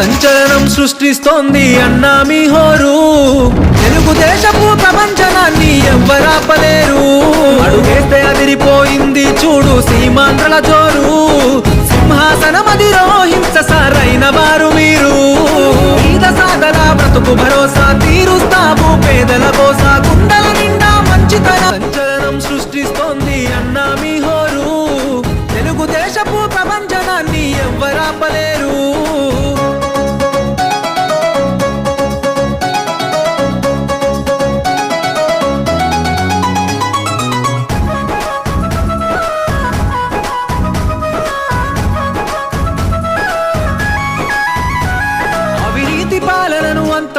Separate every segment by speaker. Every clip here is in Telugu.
Speaker 1: సంచలనం సృష్టిస్తోంది అన్నా మీ హోరు. తెలుగుదేశపు ప్రపంచనాన్ని ఎవ్వరాపలేరు. అడుగేస్తే అదిరిపోయింది చూడు సీమాంధ్రల జోరు. సింహాసనం అధిరోహించ సారైన వారు మీరు. ఈద సాగల బ్రతుకు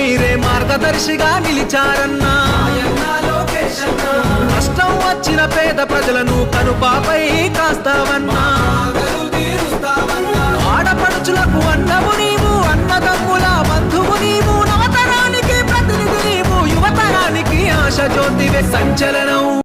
Speaker 1: మీరే మార్గదర్శిగా నిలిచారన్నా. కష్టం వచ్చిన పేద ప్రజలను కనుపాపై కాస్తావన్నా. ఆడపడుచులకు అన్నము నీవు అన్నదమ్ముల బంధువు నీవు నవతరానికి ప్రతినిధి నీవు యువతరానికి ఆశ జ్యోతివే సంచలనం.